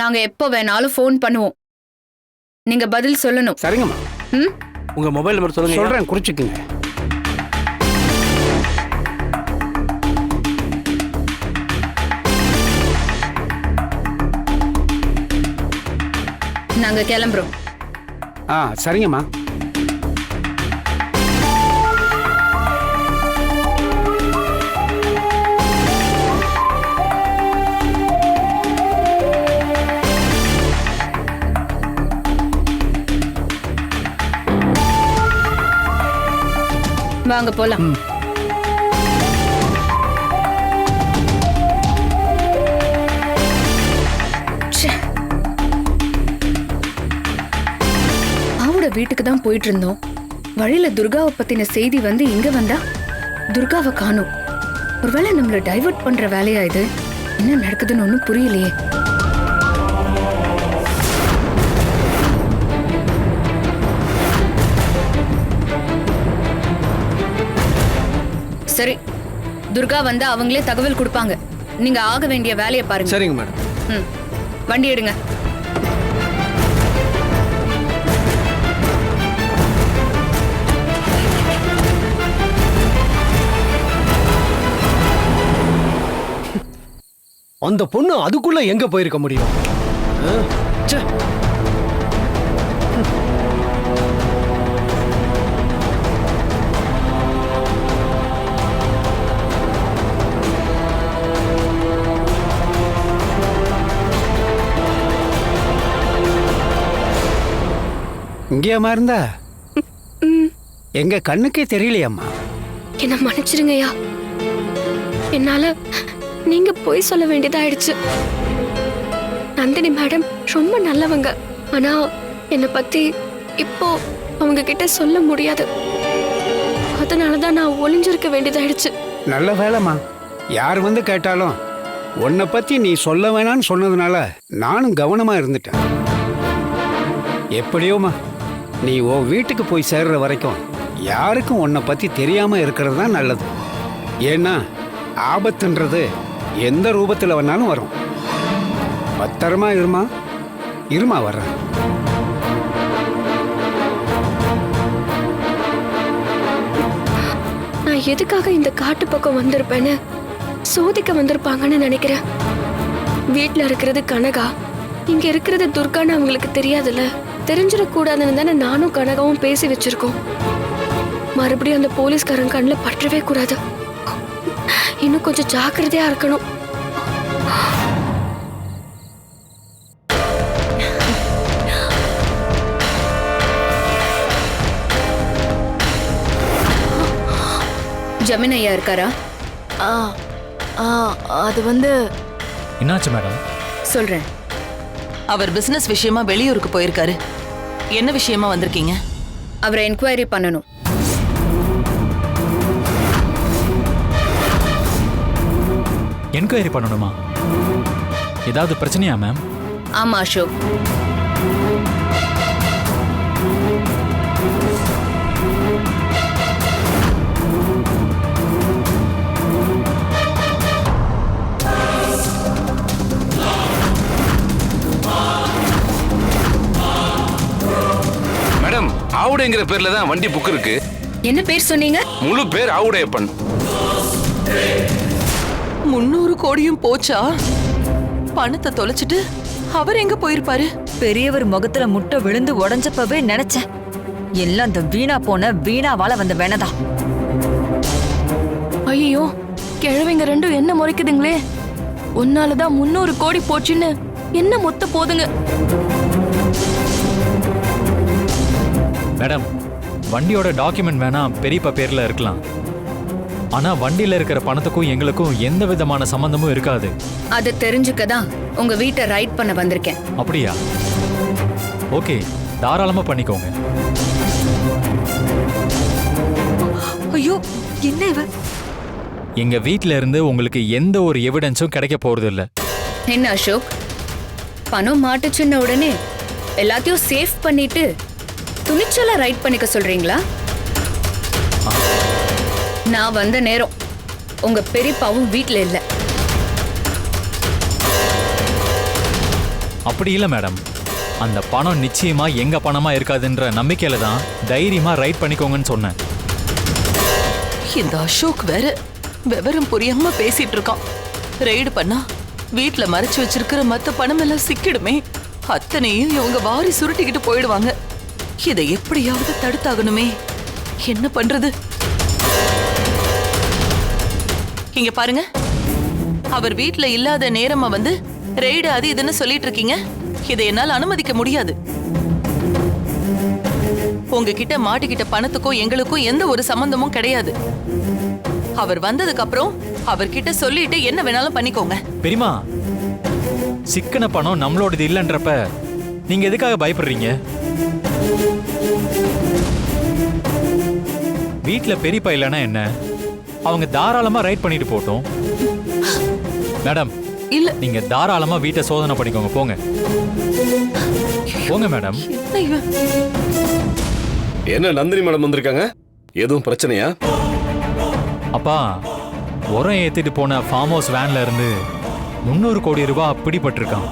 நாங்க எப்போ வேணாலும் ஃபோன் பண்ணுவோம். நீங்க பதில் சொல்லணும். சரிங்கம்மா. ம்? உங்க மொபைல் நம்பர் சொல்லுங்க. சொல்றேன் குறிச்சுக்குங்க. நாங்க கிளம்புறோம். ஆ சரிங்கம்மா. வாங்க போலாம். ஆவோட வீட்டுக்கு தான் போயிட்டு இருந்தோம். வழியில துர்காவை பத்தின செய்தி வந்து இங்க வந்தா? துர்காவை காணோம். ஒருவேளை நம்மள டைவர்ட் பண்ற வேலையா இது? என்ன நடக்குதுன்னு ஒன்றும் புரியலையே. துர்கா வந்து அவங்களே தகவல் கொடுப்பாங்க. நீங்க ஆக வேண்டிய வேலையை பாருங்க. சரிங்க மேடம். ம். வண்டி எடுங்க. அந்த பொண்ணு அதுக்குள்ள எங்க போயிருக்க முடியும்? ஆ? ச்சே. இங்கேயாம்மா இருந்தா? எங்க கண்ணுக்கே தெரியலையாம்மா. என்ன மன்னிச்சிருங்கய்யா. என்னால நீங்க போய் சொல்ல வேண்டியதாயிடுச்சு. நந்தினி மேடம் ரொம்ப நல்லவங்க. ஆனா என்னை பத்தி இப்போ அவங்க கிட்ட சொல்ல முடியாது. அதனாலதான் நான் ஒளிஞ்சிருக்க வேண்டியதாயிடுச்சு. நல்ல வேலைம்மா. யார் வந்து கேட்டாலும் உன்னை பத்தி நீ சொல்ல வேணாம்னு சொன்னதுனால நானும் கவனமா இருந்துட்டேன். எப்படியோம்மா? நீ உன் வீட்டுக்கு போய் சேர்ற வரைக்கும் யாருக்கும் உன்னை பத்தி தெரியாம இருக்கிறது தான் நல்லது. ஏன்னா ஆபத்துன்றது எந்த ரூபத்தில் வேணாலும் வரும். பத்திரமா இருமா? இருமா வர்றேன். நான் எதுக்காக இந்த காட்டு பக்கம் வந்திருப்பேன்னு சோதிக்க வந்திருப்பாங்கன்னு நினைக்கிறேன். வீட்டில் இருக்கிறது கனகா இங்க இருக்கிறது துர்கான்னு அவங்களுக்கு தெரியாதுல்ல? தெரிஞ்சிடக்கூடாதுன்னு தானே நானும் கனகாவும் பேசி வச்சிருக்கோம். மறுபடியும் அந்த போலீஸ்காரன் கண்ணில் பற்றவே கூடாது. இன்னும் கொஞ்சம் ஜாக்கிரதையா இருக்கணும். ஜமீன் ஐயா இருக்காரா? ஆ ஆ அது வந்து என்னாச்சு மேடம்? சொல்றேன். அவர் பிசினஸ் விஷயமா வெளியூருக்கு போயிருக்காரு. என்ன விஷயமா வந்திருக்கீங்க? அவரை என்கொயரி பண்ணணும். என்கொயரி பண்ணணுமா? ஏதாவது பிரச்சனையா மேம் ஆமா அசோக். ஆவுடைங்கிற பேர்ல தான் வண்டி புக் இருக்கு. என்ன பேர் சொன்னீங்க? முழு பேர் ஆவுடையப்பன். முன்னூறு கோடியும் போச்சா? பணத்தை தொலைச்சிட்டு அவர் எங்க போயிருப்பாரு? பெரியவர் முகத்துல முட்டை விழுந்து உடஞ்சப்பவே நினைச்சேன். எல்லாம் அந்த வீணா போன வீணாவால வந்த வேணதா. ஐயோ கிழவிங்க ரெண்டும் என்ன முறைக்குதுங்களே? உன்னாலதான் முன்னூறு கோடி போச்சுன்னு என்ன மொத்த போதுங்க? மேடம் வண்டியோட டாக்குமெண்ட் வேணா பெரியப்பா பேர்ல இருக்கலாம். ஆனா வண்டியில இருக்கிற பணத்துக்கும் எங்களுக்கும் எந்த விதமான சம்பந்தமும் இருக்காது. அதை தெரிஞ்சுக்க தான் உங்க வீட்டை ரைட் பண்ண வந்திருக்கேன். அப்படியா? ஓகே தாராளமா பண்ணிக்கோங்க. ஐயோ என்ன இவ? எங்க வீட்ல இருந்து உங்களுக்கு எந்த ஒரு எவிடன்ஸும் கிடைக்க போறது இல்ல என்ன அசோக்? பணம் மாட்டுச்சுன்ன உடனே எல்லாத்தையும் சேவ் பண்ணிட்டு துணிச்சலா ரைட் பண்ணிக்க சொல்றீங்களா? நான் வந்த நேரம் உங்க பெரியப்பாவும் வீட்ல இல்ல. அப்படி இல்லை மேடம். அந்த பணம் நிச்சயமா எங்க பணமா இருக்காதுன்ற நம்பிக்கையில தான் தைரியமா ரைட் பண்ணிக்கோங்கன்னு சொன்னேன். இந்த அசோக் வேற விவரம் புரியாம பேசிட்டு இருக்கான். ரெய்டு பண்ணா வீட்ல மறைச்சு வச்சிருக்கிற மத்த பணம் எல்லாம் சிக்கிடுமே. அத்தனையும் இவங்க வாரி சுருட்டிக்கிட்டு போயிடுவாங்க. இதை எப்படியாவது தடுத்தாகணுமே. என்ன பண்றது? இங்க பாருங்க. அவர் வீட்ல இல்லாத நேரமா வந்து ரெய்டு அது இதுன்னு சொல்லிட்டு இருக்கீங்க. இதை என்னால் அனுமதிக்க முடியாது. உங்ககிட்ட மாட்டிக்கிட்ட பணத்துக்கும் எங்களுக்கும் எந்த ஒரு சம்பந்தமும் கிடையாது. அவர் வந்ததுக்கு அப்புறம் அவர்கிட்ட சொல்லிட்டு என்ன வேணாலும் பண்ணிக்கோங்க. பெரியமா சிக்கன பணம் நம்மளோடது இல்லைன்றப்ப நீங்க எதுக்காக பயப்படுறீங்க? வீட்ல பெரியப்பா இல்லைன்னா என்ன? அவங்க தாராளமா ரைட் பண்ணிட்டு போட்டோம் மேடம் இல்ல. நீங்க தாராளமா வீட்டை சோதனை பண்ணிக்கோங்க. போங்க. போங்க மேடம் என்ன நந்தினி மேடம் வந்திருக்காங்க? எதுவும் பிரச்சனையா? அப்பா உரம் ஏத்திட்டு போன ஃபார்ம் ஹவுஸ் வேன்ல இருந்து முந்நூறு கோடி ரூபாய் பிடிபட்டிருக்கான்.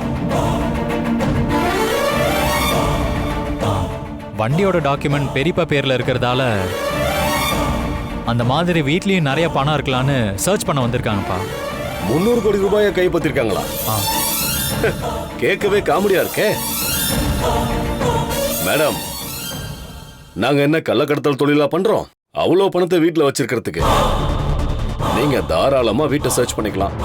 வண்டியோட டாக்குமெண்ட் பெரியப்பா பேர்ல இருக்கிறதால அந்த மாதிரி வீட்லயும் நிறைய பணம் இருக்கலான்னு சர்ச் பண்ண வந்திருக்காங்கப்பா. முந்நூறு கோடி ரூபாயை கைப்பற்றிருக்காங்களா? கேட்கவே காமெடியா இருக்கே. மேடம் நாங்க என்ன கள்ளக்கடத்தல் தொழிலா பண்றோம்? அவ்வளோ பணத்தை வீட்ல வச்சிருக்கிறதுக்கு. நீங்க தாராளமா வீட்டை சர்ச் பண்ணிக்கலாம்.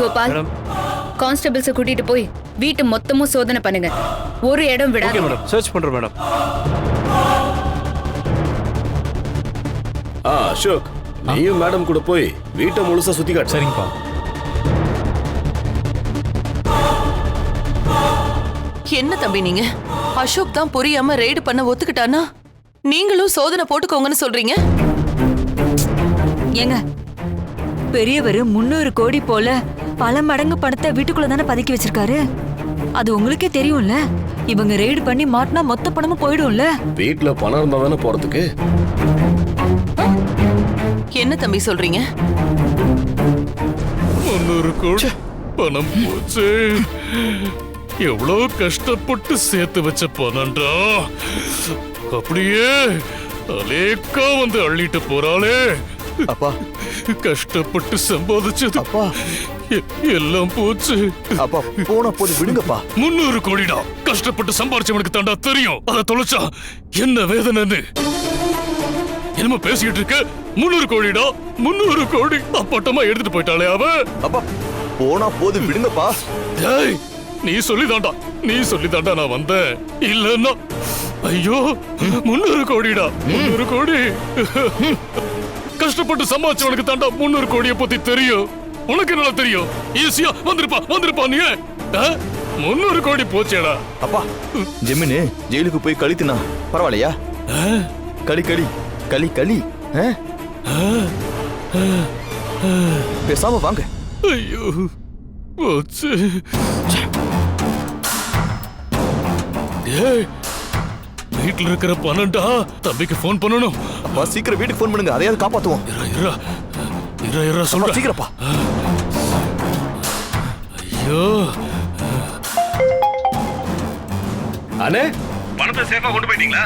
கோபால் கான்ஸ்டபிள்ஸ கூட்டிட்டு போய் வீட்டு மொத்தமும் சோதனை பண்ணுங்க. ஒரு இடம் விடாது. மேடம். சர்ச் பண்றோம் மேடம். ஆ அசோக் நீயும் மேடம் கூட போய் வீட்டை முழுசா சுத்தி காட்டு. சரிங்கப்பா. என்ன தம்பி நீங்க? அசோக் தான் புரியாம ரெய்டு பண்ண ஒத்துக்கிட்டானா? நீங்களும் சோதனை போட்டுக்கோங்கன்னு சொல்றீங்க? ஏங்க பெரியவர் முந்நூறு கோடி போல பல மடங்கு பணத்தை வீட்டுக்குள்ள தானே பதுக்கி வச்சிருக்காரு? அது உங்களுக்கே தெரியும்ல? இவங்க ரெய்டு பண்ணி மாட்டினா மொத்த பணமும் போயிடும்ல? வீட்ல பணம் இருந்தா தானே போறதுக்கு? என்ன தம்பி சொல்றீங்க? முன்னூறு கோடி பணம் போச்சு. எவ்வளோ கஷ்டப்பட்டு சேர்த்து வச்ச பணம்டா. அப்படியே அலேக்கா வந்து அள்ளிட்டு போறாளே. அப்பா. கஷ்டப்பட்டு சம்பாதிச்சது. அப்பா. எல்லாம் போச்சு. அப்பா போன போது விடுங்கப்பா. முன்னூறு கோடிடா. கஷ்டப்பட்டு சம்பாரிச்சவனுக்கு தாண்டா தெரியும். அதை தொலைச்சா என்ன வேதனைன்னு. என்னமோ பேசிட்டு இருக்க? முன்னூறு கோடிடா முன்னூறு கோடி. அப்பட்டமா எடுத்துட்டு போயிட்டாளே அவ. அப்பா போனா போது விடுங்கப்பா. டேய் நீ சொல்லிதாண்டா. நீ சொல்லிதாண்டா நான் வந்தேன். இல்லன்னா ஐயோ முன்னூறு கோடிடா முன்னூறு கோடி. கஷ்டப்பட்டு சம்பாதிச்சவனுக்கு தாண்டா முன்னூறு கோடியை பத்தி தெரியும். உனக்கு நல்லா தெரியும்? ஈஸியா வந்திருப்பா வந்திருப்பா நீ? முன்னூறு கோடி போச்சேடா. அப்பா ஜெமினு ஜெயிலுக்கு போய் கழித்துனா பரவாயில்லையா? களி களி களி களி? பேசாம வாங்க. ஐயோ போச்சு. வீட்டுல இருக்கிற பணம்டா. தம்பிக்கு ஃபோன் பண்ணணும். அப்பா சீக்கிரம் வீட்டுக்கு ஃபோன் பண்ணுங்க. அதையாவது காப்பாத்துவோம். இரா இரா இரா சொல்ற. சீக்கிரப்பா. ஐயோ. அண்ணே? பணத்தை சேஃபா கொண்டு போயிட்டீங்களா?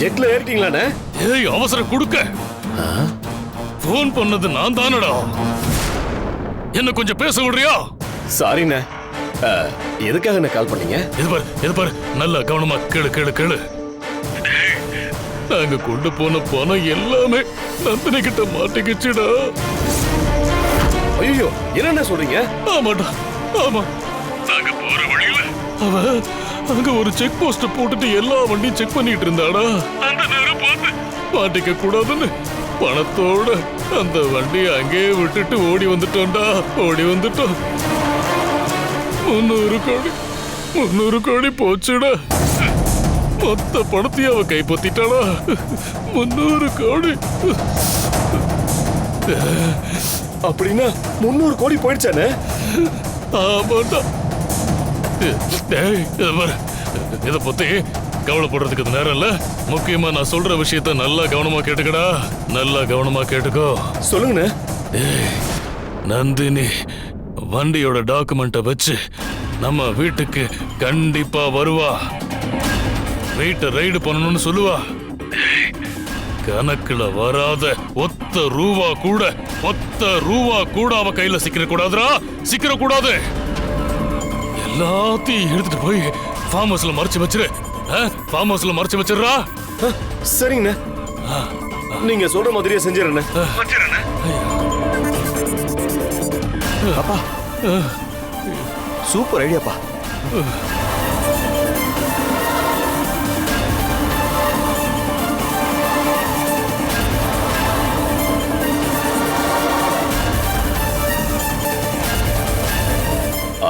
ஜெட்ல ஏறிட்டீங்களாண்ணே? ஏய் அவசரம் கொடுக்க. ஃபோன் பண்ணது நான் தானடா என்ன கொஞ்சம் பேச விடுறியா? சாரிண்ணே ஆ, எதுக்காக என்ன கால் பண்ணீங்க? இது பாரு இது பாரு. நல்ல கவனமா கேளு கேளு கேளு. நாங்க கொண்டு போன பணம் எல்லாமே நந்தினி கிட்ட மாட்டிக்கிச்சுடா. ஐயோ என்னென்ன சொல்றீங்க? ஆமாடா. ஆமா. நாங்க போற வழியில? அவ அங்க ஒரு செக் போஸ்ட் போட்டுட்டு எல்லா வண்டியும் செக் பண்ணிட்டு இருந்தாடா. அந்த நேரம் பார்த்து. மாட்டிக்க கூடாதுன்னு பணத்தோட அந்த வண்டியை அங்கேயே விட்டுட்டு ஓடி வந்துட்டோம்டா. ஓடி வந்துட்டோம். முன்னூறு கோடி முன்னூறு கோடி போச்சுடா. மொத்த பணத்தையும் அவ கைப்பத்திட்டாளா முன்னூறு கோடி. அப்படின்னா முந்நூறு கோடி போயிடுச்சானே? ஆமாண்டா இத பத்தி கவலைப்படுறதுக்கு நேரம் இல்ல. முக்கியமா நான் சொல்ற விஷயத்த நல்லா கவனமா கேட்டுக்கடா. நல்லா கவனமா கேட்டுக்கோ. சொல்லுங்கண்ணே. நந்தினி வண்டியோட டாக்குமெண்ட்டை வச்சு நம்ம வீட்டுக்கு கண்டிப்பா வருவா. வீட்டை ரைடு பண்ணணும்னு சொல்லுவா. கணக்குல வராத ஒத்த ரூபா கூட ஒத்த ரூபா கூட அவ கையில சிக்கிற கூடாதுடா சிக்கிற கூடாது எல்லாத்தையும் எடுத்துட்டு போய் ஃபார்ம் ஹவுஸ்ல மறைச்சு வச்சிரு. ஃபார்ம் ஹவுஸ்ல மறைச்சு வச்சிடுறா. சரிங்கண்ணே. நீங்க சொல்ற மாதிரியே செஞ்சிடறேண்ணே. அப்பா. சூப்பர் ஐடியாப்பா.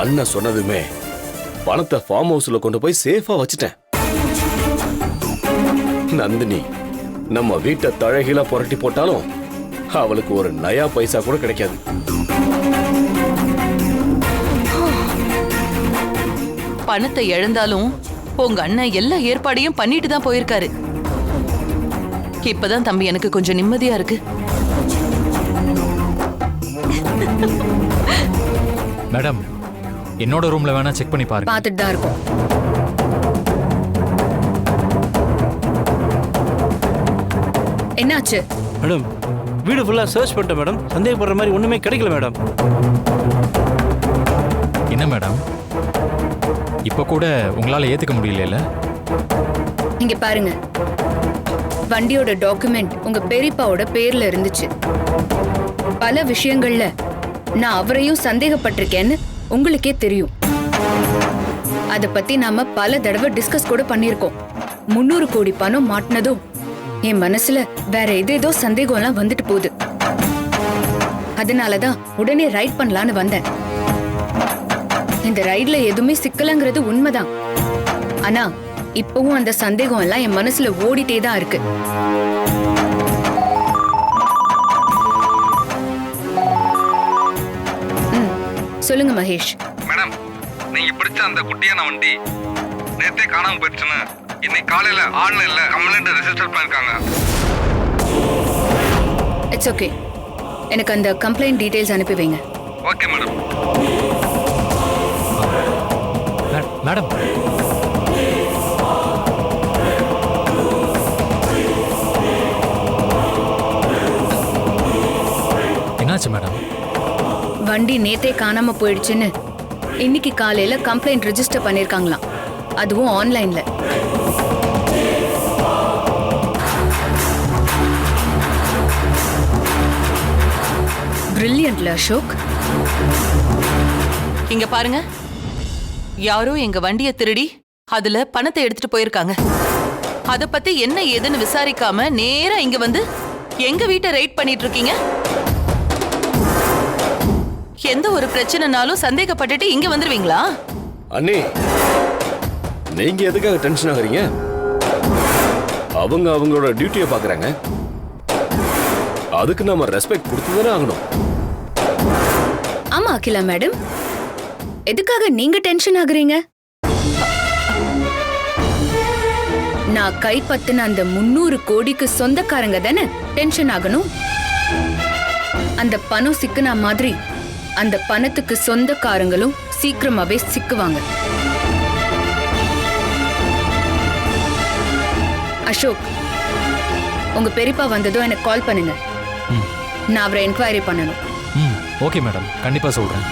அண்ணன் சொன்னதுமே பணத்தை ஃபார்ம் ஹவுஸ்ல கொண்டு போய் சேஃபா வச்சுட்டேன். நந்தினி நம்ம வீட்டை தழகில புரட்டி போட்டாலும் அவளுக்கு ஒரு நயா பைசா கூட கிடைக்காது. பணத்தை இழந்தாலும் உங்க அண்ணன் எல்லா ஏற்பாடையும் பண்ணிட்டு தான் போயிருக்காரு. இப்பதான் தம்பி எனக்கு கொஞ்சம் நிம்மதியா இருக்கு. மேடம் என்னோட ரூம்ல வேணா செக் பண்ணி பாருங்க. பார்த்துட்டு தான் இருக்கோம். என்னாச்சு? மேடம் வீடு ஃபுல்லாக சர்ச் பண்ணிட்டேன் மேடம். சந்தேகப்படுற மாதிரி ஒன்றுமே கிடைக்கல மேடம். என்ன மேடம்? இப்போ கூட உங்களால ஏத்துக்க முடியல இங்க பாருங்க. வண்டியோட டாக்குமெண்ட் உங்க பெரியப்பாவோட பேர்ல இருந்துச்சு. பல விஷயங்கள்ல நான் அவரையும் சந்தேகப்பட்டிருக்கேன்னு உங்களுக்கே தெரியும். அத பத்தி நாம பல தடவை டிஸ்கஸ் கூட பண்ணிருக்கோம் முன்னூறு கோடி பணம் மாட்டினதும் என் மனசுல வேற ஏதேதோ சந்தேகம்லாம் வந்துட்டு போகுது. அதனாலதான் உடனே ரைட் பண்ணலான்னு வந்தேன். இந்த ரைட்ல எதுவுமே சிக்கலங்கிறது உண்மைதான். ஆனா இப்பவும் அந்த சந்தேகம் எல்லாம் என் மனசுல ஓடிட்டே தான் இருக்கு. சொல்லுங்க மகேஷ். மேடம் நீங்க பிடிச்ச அந்த குட்டியான வண்டி நேத்தே காணாம போயிடுச்சுன்னு இன்னைக்கு காலையில ஆன்லைன்ல கம்ப்ளைண்ட் ரெஜிஸ்டர் பண்ணிருக்காங்க. இட்ஸ் ஓகே எனக்கு அந்த கம்ப்ளைண்ட் டீடைல்ஸ் அனுப்பி வைங்க. Okay madam madam. என்னாச்சு மேடம்? வண்டி நேத்தே காணாம போயிடுச்சுன்னு இன்னைக்கு காலையில கம்ப்ளைண்ட் ரெஜிஸ்டர் பண்ணிருக்காங்களாம். அதுவும் ஆன்லைன்ல பிரில்லியன்ட்ல அசோக். இங்க பாருங்க. யாரோ எங்க வண்டியை திருடி அதுல பணத்தை எடுத்துட்டு போயிருக்காங்க. அத பத்தி என்ன ஏதுன்னு விசாரிக்காம நேரா இங்க வந்து எங்க வீட்டை ரைட் பண்ணிட்டு இருக்கீங்க? எந்த ஒரு பிரச்சனைனாலும் சந்தேகப்பட்டுட்டு இங்க வந்துருவீங்களா? அண்ணே நீங்க எதுக்காக டென்ஷன் ஆகுறீங்க? அவங்க அவங்களோட டியூட்டியை பாக்குறாங்க. அதுக்கு நாம ரெஸ்பெக்ட் கொடுத்து தானே ஆகணும். ஆமா அகிலா மேடம் எதுக்காக நீங்க டென்ஷன் ஆகுறீங்க? நான் கைப்பத்தின அந்த முன்னூறு கோடிக்கு சொந்தக்காரங்க தானே? டென்ஷன் ஆகணும். அந்த பணம் சிக்குனா மாதிரி அந்த பணத்துக்கு சொந்தக்காரங்களும் சீக்கிரமாவே சிக்குவாங்க. அசோக் உங்க பெரியப்பா வந்ததும் எனக்கு கால் பண்ணுங்க. நான் அவரை என்கொயரி பண்ணணும். ம் ஓகே மேடம். கண்டிப்பா சொல்றேன்.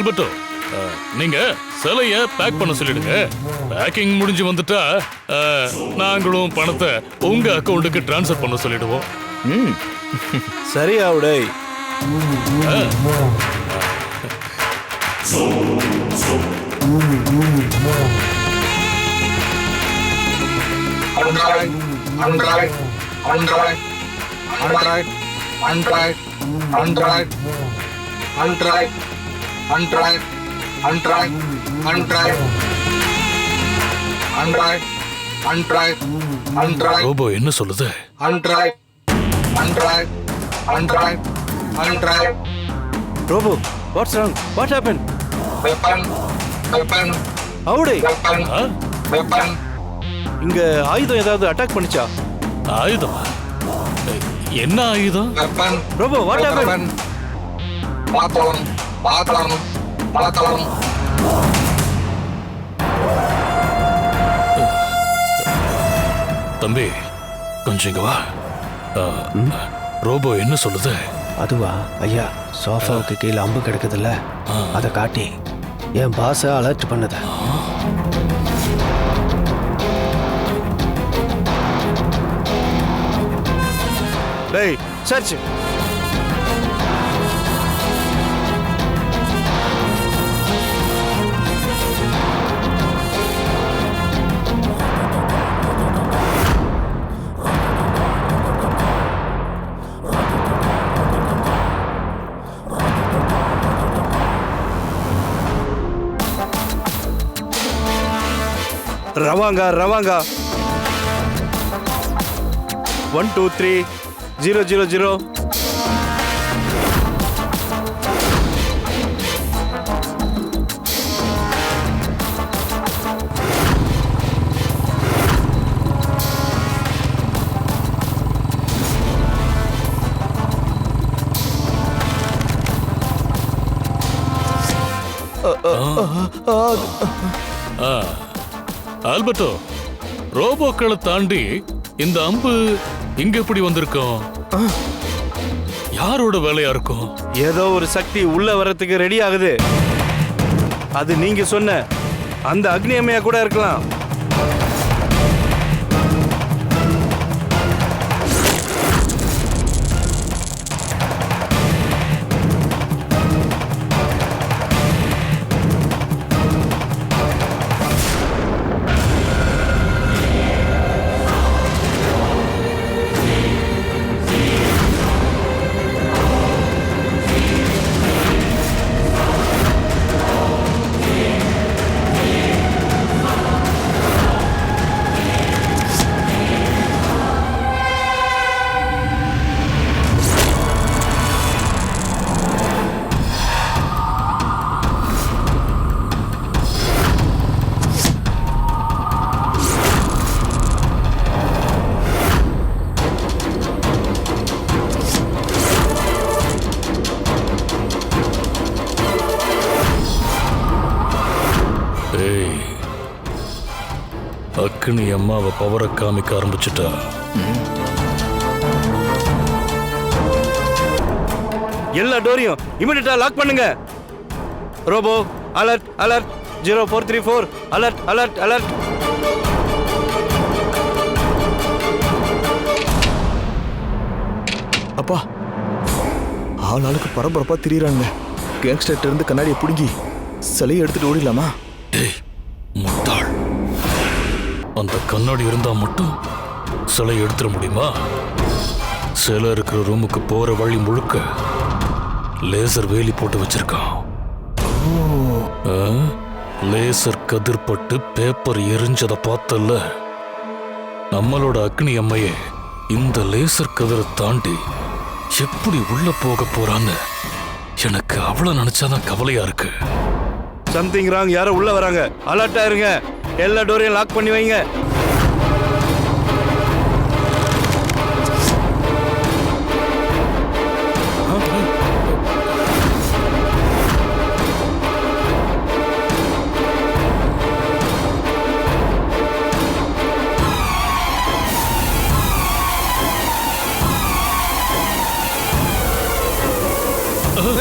ஆல்பர்ட்டோ நீங்க சிலைய பேக் பண்ண சொல்லிடுங்க. பேக்கிங் முடிஞ்சு வந்துட்டா நாங்களும் பணத்தை உங்க அக்கவுண்ட்டுக்கு ட்ரான்ஸ்ஃபர் பண்ண சொல்லிடுவோம். ம். சரி ஆவுடை Android, Android, Android, Android, Android, Android, Android, Android Android Android Android Android Android robo என்ன சொல்லுது? Android Android Android Android robo what's wrong what happen? Weapon weapon அவுடே. Weapon weapon. இங்க ஆயுதம் ஏதாவது அட்டாக் பண்ணிச்சா? ஆயுதம்? என்ன ஆயுதம்? Weapon robo what happen? பார்த்தோம் பாத்தலாம் பாத்தலாம் தம்பி கொஞ்சம் இங்க வா. ரோபோ என்ன சொல்லுது? அதுவா? ஐயா சோஃபாவுக்கு கீழே அம்பு கிடக்குதுல்ல? அதை காட்டி என் பாஸை அலர்ட் பண்ணுத. டேய் சர்ச் ரவாங்கா ரவாங்கா one two three zero zero zero ஆ. ஆல்பர்ட்டோ ரோபோக்களை தாண்டி இந்த அம்பு இங்க எப்படி வந்திருக்கும்? யாரோட வேலையா இருக்கும்? ஏதோ ஒரு சக்தி உள்ள வர்றதுக்கு ரெடி ஆகுது. அது நீங்க சொன்ன அந்த அக்னி அம்மையா கூட இருக்கலாம். அம்மாவை பவரை காமிக்க ஆரம்பிச்சுட்டா. எல்லா டோரையும் இமிடியட்டா லாக் பண்ணுங்க. Robo alert alert zero four three four alert alert alert அப்பா ஆள் ஆளுக்கு பரபரப்பா திரியறாங்க கேங்ஸ்டர்ட்ட இருந்து கண்ணாடியை பிடுங்கி சிலையை எடுத்துட்டு ஓடிடலாமா? அந்த கண்ணாடி இருந்தா மட்டும் சிலை எடுத்துட முடியுமா? சிலை இருக்கிற ரூமுக்கு போற வழி முழுக்க லேசர் வேலி போட்டு வச்சிருக்கான். லேசர் கதிர்பட்டு பேப்பர் எரிஞ்சதை பார்த்தல்ல. நம்மளோட அக்னி அம்மையே இந்த லேசர் கதிரை தாண்டி எப்படி உள்ள போக போறான்னு எனக்கு அவ்வளவு நினைச்சாதான் கவலையா இருக்கு. சம்திங் ராங் யாரோ உள்ள வராங்க. அலர்ட் இருங்க எல்லா டோரையும் லாக் பண்ணி வைங்க.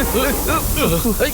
Hey!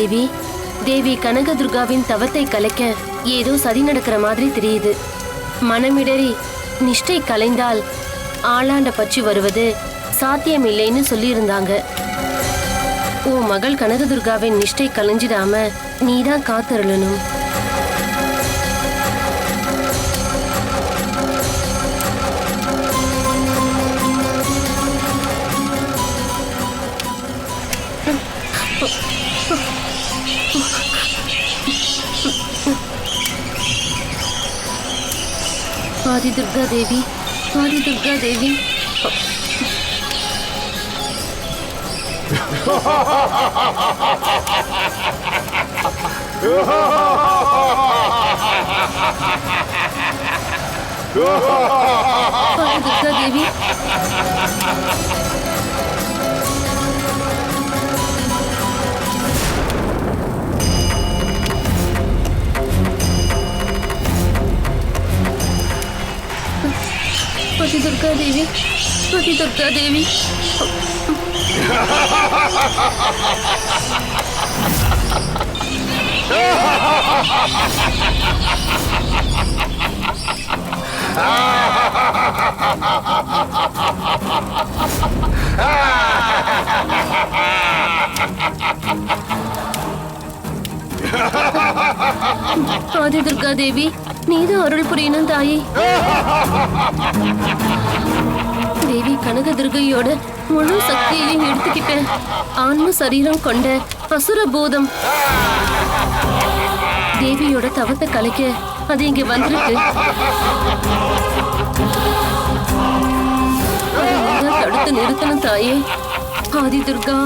தேவி தேவி கனக துர்காவின் தவத்தை கலைக்க ஏதோ சதி நடக்கிற மாதிரி தெரியுது. மனமிடறி நிஷ்டை கலைந்தால் ஆளாண்ட பற்றி வருவது சாத்தியமில்லைன்னு சொல்லியிருந்தாங்க. உன் மகள் கனகதுர்காவின் நிஷ்டை கலைஞ்சிடாம நீதான் காத்தருளணும். ஆதி துர்கா தேவி ஆதி துர்கா தேவி ஆதி துர்கா தேவி ஆதி துர்கா தேவி ஆதி துர்கா தேவி ஆதி துர்கா தேவி நீது அருள் புரியணும் தாயே. தேவி கனக துர்கையோட முழு சக்தியையும் எடுத்துக்கிட்டேன் ஆன்ம சரீரம் கொண்ட அசுர பூதம் தேவியோட தவத்தை கலைக்க அது இங்க வந்திருக்கு. தடுத்து நிறுத்தணும் தாயே. ஆதி துர்கா